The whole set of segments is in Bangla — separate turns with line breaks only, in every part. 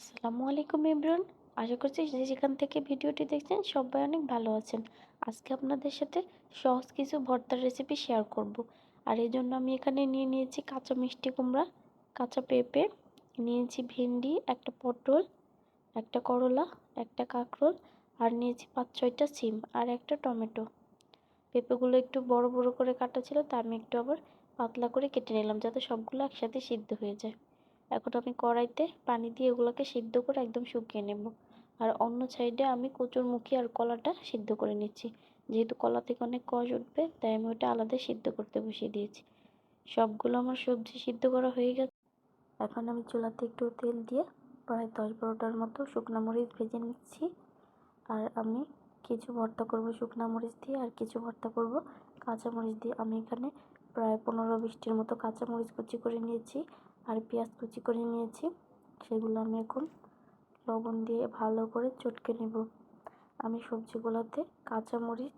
আসসালামু আলাইকুম ইমরান। আশা করছি যে যেখান থেকে ভিডিওটি দেখছেন সবাই অনেক ভালো আছেন। আজকে আপনাদের সাথে সহজ কিছু ভর্তার রেসিপি শেয়ার করব। আর এই জন্য আমি এখানে নিয়ে নিয়েছি কাঁচা মিষ্টি কুমড়া, কাঁচা পেঁপে, নিয়েছি ভেন্ডি, একটা পটল, একটা করলা, একটা কাঁকরোল, আর নিয়েছি পাঁচ ছয়টা সিম আর একটা টমেটো। পেঁপেগুলো একটু বড় বড় করে কাটা ছিল, তা আমি একটু আবার পাতলা করে কেটে নিলাম যাতে সবগুলো একসাথে সিদ্ধ হয়ে যায়। এখন আমি কড়াইতে পানি দিয়ে এগুলোকে সিদ্ধ করে একদম শুকিয়ে নেব। আর অন্য সাইডে আমি মুখি আর কলাটা সিদ্ধ করে নিচ্ছি। যেহেতু কলা থেকে অনেক কষ উঠবে, তাই আমি ওটা আলাদা সিদ্ধ করতে বসিয়ে দিয়েছি। সবগুলো আমার সবজি সিদ্ধ করা হয়ে গেছে। এখন আমি চুলাতে একটু তেল দিয়ে প্রায় দশ বারোটার মতো শুকনো মরিচ ভেজে নিচ্ছি। আর আমি কিছু ভর্তা করব শুকনো মরিচ দিয়ে, আর কিছু ভর্তা করব কাঁচা মরিচ দিয়ে। আমি এখানে প্রায় পনেরো বিশটির মতো কাঁচামরিচ কুচি করে নিয়েছি আর পেঁয়াজ কুচি করে নিয়েছি। সেগুলো আমি এখন লবণ দিয়ে ভালো করে চটকে নেব। আমি সবজিগুলোতে কাঁচা মরিচ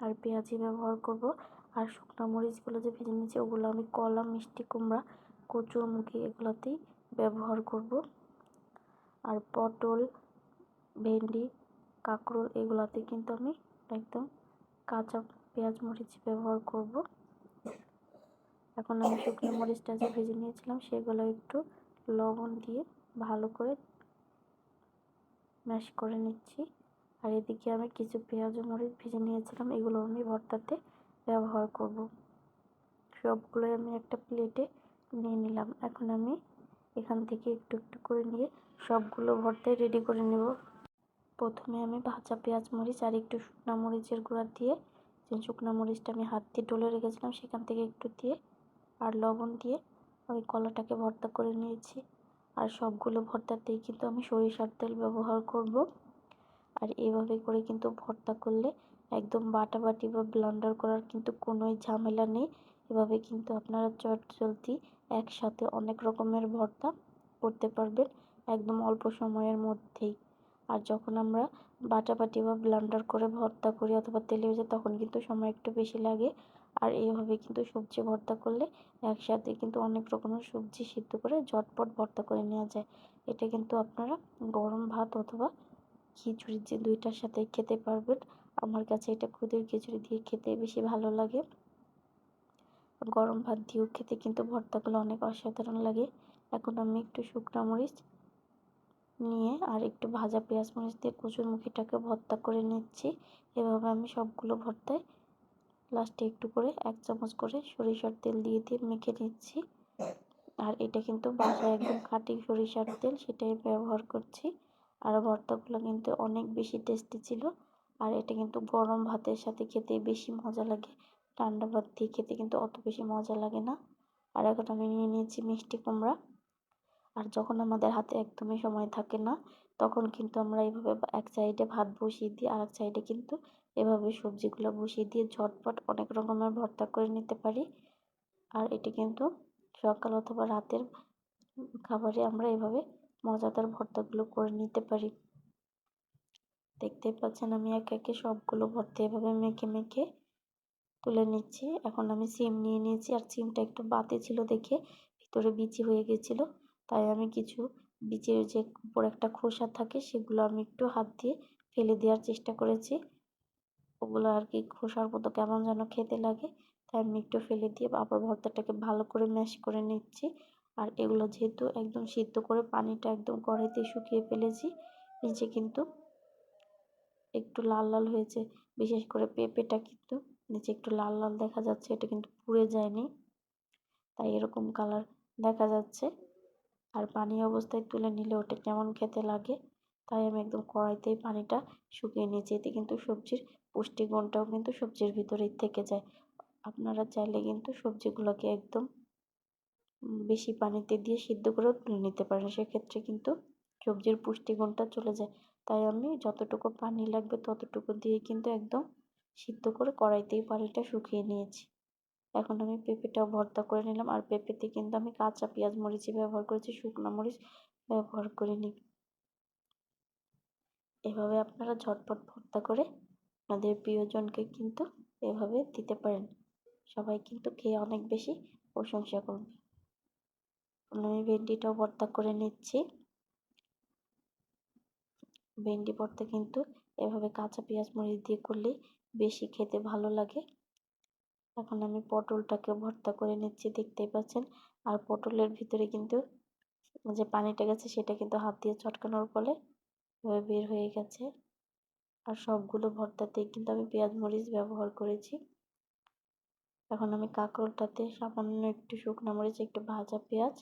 আর পেঁয়াজি ব্যবহার করব। আর শুকনো মরিচগুলো যে ভেজে নিয়েছি, ওগুলো আমি কলা, মিষ্টি কুমড়া কচুরমুখী এগুলোতেই ব্যবহার করব। আর পটল, ভেন্ডি, কাঁকরোল এগুলোতে কিন্তু আমি একদম কাঁচা পেঁয়াজ মরিচ ব্যবহার করব। এখন আমি শুকনো মরিচটা যে ভেজে নিয়েছিলাম, সেগুলো একটু লবণ দিয়ে ভালো করে ম্যাশ করে নিচ্ছি। আর এদিকে আমি কিছু পেঁয়াজ মরিচ ভেজে নিয়েছিলাম, এগুলো আমি ভর্তাতে ব্যবহার করব। সবগুলোই আমি একটা প্লেটে নিয়ে নিলাম। এখন আমি এখান থেকে একটু একটু করে নিয়ে সবগুলো ভর্তায় রেডি করে নেব। প্রথমে আমি ভাজা পেঁয়াজ, মরিচ আর একটু শুকনো মরিচের গুঁড়া দিয়ে যে শুকনো মরিচটা আমি হাত দিয়ে ডলে রেখেছিলাম, সেখান থেকে একটু দিয়ে আর লবণ দিয়ে ওই কলাটাকে ভর্তা করে নিয়েছি। আর সবগুলো ভর্তাতেই কিন্তু আমি সরিষার তেল ব্যবহার করব। আর এভাবে করে কিন্তু ভর্তা করলে একদম বাটাবাটি বা ব্লান্ডার করার কিন্তু কোনোই ঝামেলা নেই। এভাবে কিন্তু আপনারা চট জলদি একসাথে অনেক রকমের ভর্তা করতে পারবেন একদম অল্প সময়ের মধ্যেই। আর যখন আমরা বাটাবাটি বা ব্লান্ডার করে ভর্তা করি অথবা তেলে ভেজে তখন কিন্তু সময় একটু বেশি লাগে। আর এইভাবে কিন্তু সবজি ভর্তা করলে একসাথে কিন্তু অনেক রকমের সবজি সিদ্ধ করে ঝটপট ভর্তা করে নেওয়া যায়। এটা কিন্তু আপনারা গরম ভাত অথবা খিচুড়ি যে দুইটার সাথে খেতে পারবেন। আমার কাছে এটা খুদের খিচুড়ি দিয়ে খেতে বেশি ভালো লাগে। গরম ভাত দিয়েও খেতে কিন্তু ভর্তাগুলো অনেক অসাধারণ লাগে। এখন আমি একটু শুকনো মরিচ নিয়ে আর একটু ভাজা পেঁয়াজ মরিচ দিয়ে কচুর মুখিটাকে ভর্তা করে নিচ্ছি। এভাবে আমি সবগুলো ভর্তায় লাস্টে একটু করে এক চামচ করে সরিষার তেল দিয়ে দিয়ে মেখে নিচ্ছি। আর এটা কিন্তু বাসায় একদম খাঁটি সরিষার তেল, সেটাই ব্যবহার করছি। আর ভর্তাগুলো কিন্তু অনেক বেশি টেস্টি ছিল। আর এটা কিন্তু গরম ভাতের সাথে খেতে বেশি মজা লাগে। ঠান্ডা ভাত দিয়ে খেতে কিন্তু অত বেশি মজা লাগে না। আর এখন আমি নিয়ে নিয়েছি মিষ্টি কুমড়া। আর যখন আমাদের হাতে একদমই সময় থাকে না, তখন কিন্তু আমরা এইভাবে এক সাইডে ভাত বসিয়ে দিই আর এক সাইডে কিন্তু এভাবে সবজিগুলো বসিয়ে দিয়ে ঝটপট অনেক রকমের ভর্তা করে নিতে পারি। আর এটি কিন্তু সকাল অথবা রাতের খাবারে আমরা এভাবে মজাদার ভর্তাগুলো করে নিতে পারি। দেখতেই পাচ্ছেন আমি একে একে সবগুলো ভর্তা এভাবে মেখে মেখে তুলে নিচ্ছি। এখন আমি সিম নিয়ে নিয়েছি আর সিমটা একটু বাতি ছিল দেখে ভিতরে বিচি হয়ে গেছিল। তাই আমি কিছু বীজের যে উপর একটা খোসা থাকে সেগুলো আমি একটু হাত দিয়ে ফেলে দেওয়ার চেষ্টা করেছি। ওগুলো আর কি খোসার মতো কেমন যেন খেতে লাগে, তাই আমি একটু ফেলে দিয়ে আবার ভর্তাটাকে ভালো করে ম্যাশ করে নিচ্ছি। আর এগুলো যেহেতু একদম সিদ্ধ করে পানিটা একদম কড়াইতে শুকিয়ে ফেলেছি, নিচে কিন্তু একটু লাল লাল হয়েছে, বিশেষ করে পেঁপেটা কিন্তু নিচে একটু লাল লাল দেখা যাচ্ছে, এটা কিন্তু পুড়ে যায়নি। তাই এরকম কালার দেখা যাচ্ছে। আর পানি অবস্থায় তুলে নিলে ওটা কেমন খেতে লাগে, তাই আমি একদম কড়াইতেই পানিটা শুকিয়ে নিয়েছি। এতে কিন্তু সবজির পুষ্টিগুণটাও কিন্তু সবজির ভিতরেই থেকে যায়। আপনারা চাইলে কিন্তু সবজিগুলোকে একদম বেশি পানিতে দিয়ে সিদ্ধ করেও তুলে নিতে পারেন, সেক্ষেত্রে কিন্তু সবজির পুষ্টিগুণটা চলে যায়। তাই আমি যতটুকু পানি লাগবে ততটুকু দিয়ে কিন্তু একদম সিদ্ধ করে কড়াইতেই পানিটা শুকিয়ে নিয়েছি। এখন আমি পেঁপেটাও ভর্তা করে নিলাম। আর পেঁপেতে কিন্তু আমি কাঁচা পেঁয়াজ মরিচই ব্যবহার করেছি, শুকনো মরিচ ব্যবহার করিনি এভাবে আপনারা ঝটপট ভর্তা করে আপনাদের প্রিয়জনকে কিন্তু এভাবে দিতে পারেন। সবাই কিন্তু খেয়ে অনেক বেশি প্রশংসা করবে। আমি ভেন্ডিটাও ভর্তা করে নিচ্ছি। ভেন্ডি ভর্তা কিন্তু এভাবে কাঁচা পেঁয়াজ মরিচ দিয়ে করলেই বেশি খেতে ভালো লাগে। এখন আমি পটলটাকে ভর্তা করে নিচ্ছি, দেখতেই পাচ্ছেন। আর পটলের ভিতরে কিন্তু যে পানিটা গেছে, সেটা কিন্তু হাত দিয়ে চটকানোর ফলে বের হয়ে গেছে। আর সবগুলো ভর্তাতেই কিন্তু আমি পেঁয়াজ মরিচ ব্যবহার করেছি। এখন আমি কাঁকরোলটাতে সামান্য একটু শুকনো মরিচ, একটু ভাজা পেঁয়াজ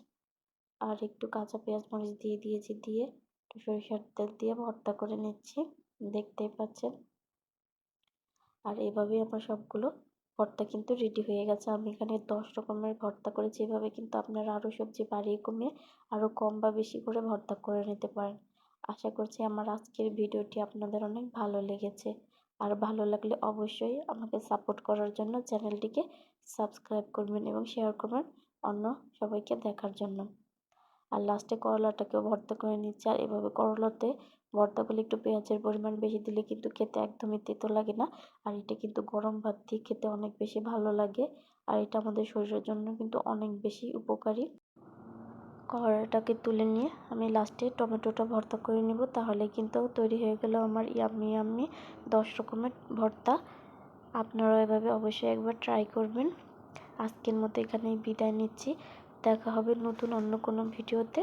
আর একটু কাঁচা পেঁয়াজ মরিচ দিয়ে দিয়েছি, দিয়ে একটু সরিষার তেল দিয়ে ভর্তা করে নিচ্ছি। দেখতেই পাচ্ছেন। আর এভাবেই আমার সবগুলো ভর্তা কিন্তু রেডি হয়ে গেছে। আমি এখানে দশ রকমের ভর্তা করেছি। এভাবে কিন্তু আপনারা আরও সবজি বাড়িয়ে কমিয়ে আরও কম বা বেশি করে ভর্তা করে নিতে পারেন। আশা করছি আমার আজকের ভিডিওটি আপনাদের অনেক ভালো লেগেছে। আর ভালো লাগলে অবশ্যই আমাকে সাপোর্ট করার জন্য চ্যানেলটিকে সাবস্ক্রাইব করবেন এবং শেয়ার করবেন অন্য সবাইকে দেখার জন্য। আর লাস্টে করলাটাকেও ভর্তা করে নিচ্ছি। আর এভাবে করলাতে ভর্তা একটু পেঁয়াজের পরিমাণ বেশি দিলে কিন্তু খেতে একদমই তেতো লাগে না। আর এটা কিন্তু গরম ভাত দিয়ে খেতে অনেক বেশি ভালো লাগে। আর এটা আমাদের শরীরের জন্য কিন্তু অনেক বেশি উপকারী। কড়াইটাকে তুলে নিয়ে আমি লাস্টে টমেটোটা ভর্তা করে নিব। তাহলে কিন্তু তৈরি হয়ে গেল আমার ইয়াম্মি ইয়াম্মি দশ রকমের ভর্তা। আপনারা এভাবে অবশ্যই একবার ট্রাই করবেন। আজকের মতো এখানেই বিদায় নিচ্ছি। দেখা হবে নতুন অন্য কোনো ভিডিওতে।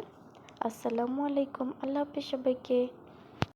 আসসালামু আলাইকুম। আল্লাহ হাফিজ সবাইকে।